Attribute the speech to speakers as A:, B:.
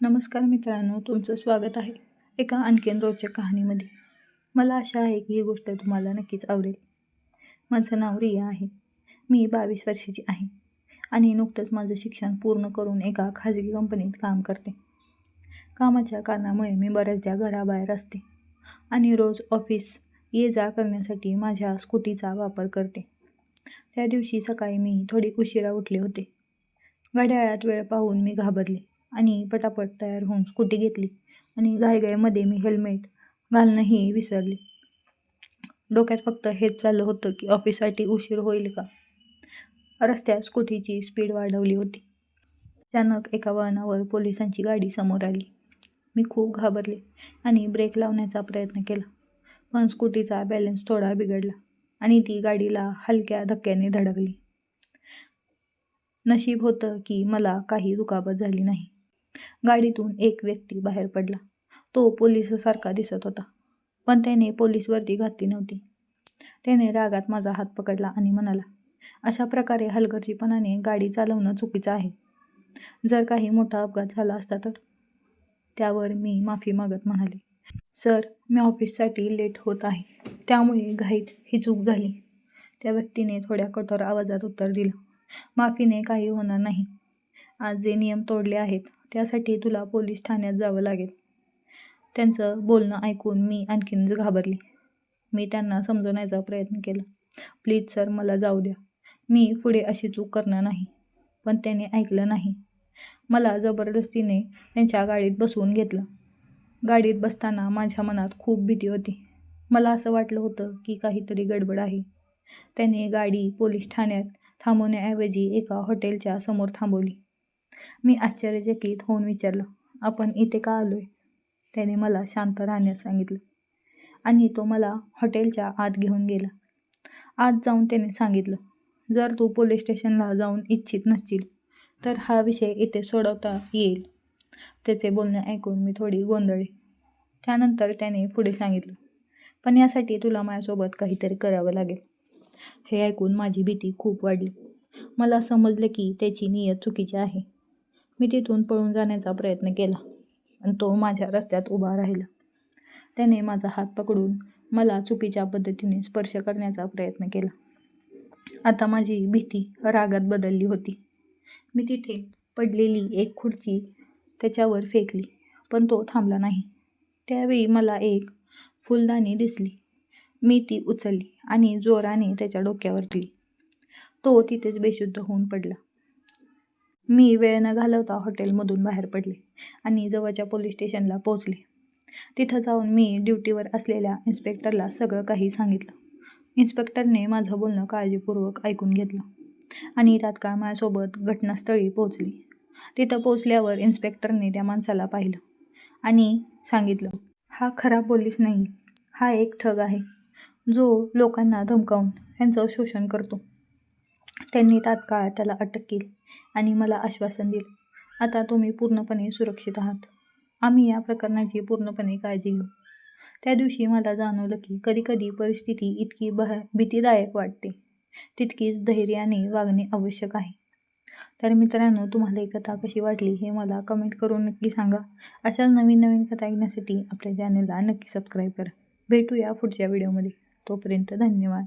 A: नमस्कार मित्रांनो तुमचं स्वागत आहे एका आणखीन रोचक कहाणीमध्ये. मला आशा आहे की ही गोष्ट तुम्हाला नक्कीच आवडेल. माझं नाव रिया आहे. मी बावीस वर्षाची आहे आणि नुकतंच माझं शिक्षण पूर्ण करून एका खाजगी कंपनीत काम करते. कामाच्या कारणामुळे मी बऱ्याचदा घराबाहेर असते आणि रोज ऑफिस ये जा करण्यासाठी माझ्या स्कूटीचा वापर करते. त्या दिवशी सकाळी मी थोडी उशिरा उठले होते. घड्याळात वेळ पाहून मी घाबरले. आणि पटापट तयार होऊन स्कूटी घेतली आणि घाईघाईमध्ये मी हेल्मेट घालणंही विसरले. डोक्यात फक्त हेच चाललं होतं की ऑफिससाठी उशीर होईल का? रस्त्यात स्कूटीची स्पीड वाढवली होती. अचानक एका वळणावर पोलिसांची गाडी समोर आली. मी खूप घाबरले आणि ब्रेक लावण्याचा प्रयत्न केला पण स्कूटीचा बॅलन्स थोडा बिघडला आणि ती गाडीला हलक्या धक्क्याने धडकली. नशीब होतं की मला काही दुखापत झाली नाही. गाडीतून एक व्यक्ती बाहेर पडला. तो पोलिसासारखा दिसत होता पण त्याने पोलीस वर्दी घातली नव्हती. त्याने रागात माझा हात पकडला आणि म्हणाला अशा प्रकारे हलगर्जीपणाने गाडी चालवणं चुकीचं आहे. जर काही मोठा अपघात झाला असता तर त्यावर मी माफी मागत म्हणाले सर मी ऑफिससाठी लेट होत आहे. त्यामुळे घाईत ही चूक झाली. त्या व्यक्तीने थोड्या कठोर आवाजात उत्तर दिलं माफीने काही होणार नाही. आज जे नियम तोडले आहेत त्यासाठी तुला पोलीस ठाण्यात जावं लागेल. त्यांचं बोलणं ऐकून मी आणखीनच घाबरले. मी त्यांना समजवण्याचा प्रयत्न केला. प्लीज सर मला जाऊ द्या. मी पुढे अशी चूक करणार नाही. पण त्याने ऐकलं नाही. मला जबरदस्तीने त्यांच्या गाडीत बसवून घेतलं. गाडीत बसताना माझ्या मनात खूप भीती होती. मला असं वाटलं होतं की काहीतरी गडबड आहे. त्याने गाडी पोलीस ठाण्यात थांबवण्याऐवजी एका हॉटेलच्या समोर थांबवली. मी आश्चर्यचकित होऊन विचारलं आपण इथे का आलो आहे त्याने मला शांत राहण्यास सांगितलं. आणि तो मला हॉटेलच्या आत घेऊन गेला. आत जाऊन त्याने सांगितलं जर तू पोलीस स्टेशनला जाऊन इच्छित नसशील तर हा विषय इथे सोडवता येईल. त्याचे बोलणे ऐकून मी थोडी गोंधळी त्यानंतर त्याने पुढे सांगितलं पण यासाठी तुला माझ्यासोबत काहीतरी करावं लागेल. हे ऐकून माझी भीती खूप वाढली. मला समजलं की त्याची नियत चुकीची आहे. मी तिथून पळून जाण्याचा प्रयत्न केला आणि तो माझ्या रस्त्यात उभा राहिला. त्याने माझा हात पकडून मला चुकीच्या पद्धतीने स्पर्श करण्याचा प्रयत्न केला. आता माझी भीती रागात बदलली होती. मी तिथे पडलेली एक खुर्ची त्याच्यावर फेकली पण तो थांबला नाही. त्यावेळी मला एक फुलदाणी दिसली. मी ती उचलली आणि जोराने त्याच्या डोक्यावर दिली तो तिथेच बेशुद्ध होऊन पडला. मी वेळ न घालवता हॉटेलमधून बाहेर पडले आणि जवळच्या पोलीस स्टेशनला पोहोचले. तिथं जाऊन मी ड्युटीवर असलेल्या इन्स्पेक्टरला सगळं काही सांगितलं. इन्स्पेक्टरने माझं बोलणं काळजीपूर्वक ऐकून घेतलं आणि तात्काळ माझ्यासोबत घटनास्थळी पोहोचली. तिथं पोचल्यावर इन्स्पेक्टरने त्या माणसाला पाहिलं आणि सांगितलं हा खरा पोलीस नाही हा एक ठग आहे जो लोकांना धमकावून यांचं शोषण करतो. त्यांनी तात्काळ त्याला अटक केली आणि मला आश्वासन दिलं. आता तुम्ही पूर्णपणे सुरक्षित आहात. आम्ही या प्रकरणाची पूर्णपणे काळजी घेऊ. त्या दिवशी मला जाणवलं की कधीकधी परिस्थिती इतकी बह भीतीदायक वाटते. तितकीच धैर्याने वागणे आवश्यक आहे. तर मित्रांनो तुम्हाला ही कथा कशी वाटली हे मला कमेंट करून नक्की सांगा. अशाच नवीन नवीन कथा ऐकण्यासाठी आपल्या चॅनलला नक्की सबस्क्राईब करा. भेटूया पुढच्या व्हिडिओमध्ये तोपर्यंत धन्यवाद.